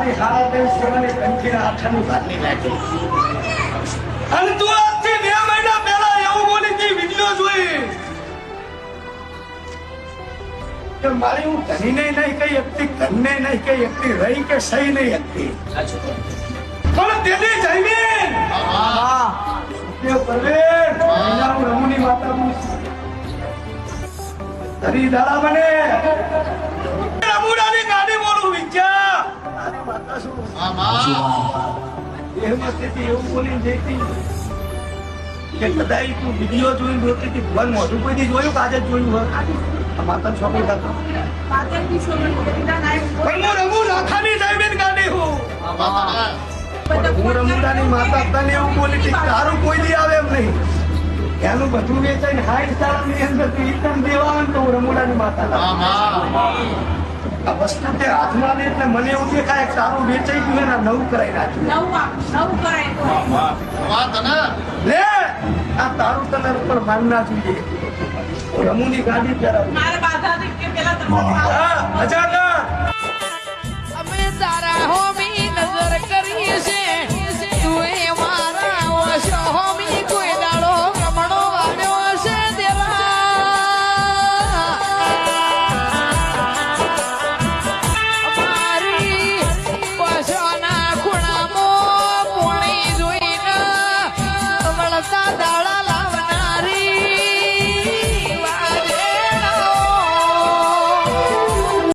મારી હારા દેવ સેવાની કંઠીના હાથાનું કાઢી લાગે અને તું આજથી બે મહિના પહેલા એવું બોલી હતી વીડિયો જોઈ. કે મારી હું ધણીને નહીં કઈ એકતી ઘરને નહીં કઈ એકતી રહી કે સહી નહીં એકતી પણ તેની જમીન! રમુની માતા ધરી દાડા બને. શું દેહમાંથી એવું બોલીને જઈતી કે કદાચ તું વીડિયો જોઈને જોતી હતી. ભગવાન મોઢું કોઈ દી જોયું કે જોયું હોય? માતા છોકરી થતો હું રમુડાની માતા તને એવું બોલી હતી તારું કોઈ દી આવે એમ નહીં. એનું બધું વેચાઈને હાઈટ સારાની અંદર તું ઈકમ દેવા ને તો હું રમુડાની માતા. આ વસ્તુ તે હાથમાં લે એટલે મને એવું દેખાય સારું તારું વેચાઈ ગયું ને આ નવું કરાય નાખ્યું લે! આ તારું તને ઉપર માનના જોઈએ. રમુની ગાડી પહેરાવું. હજાર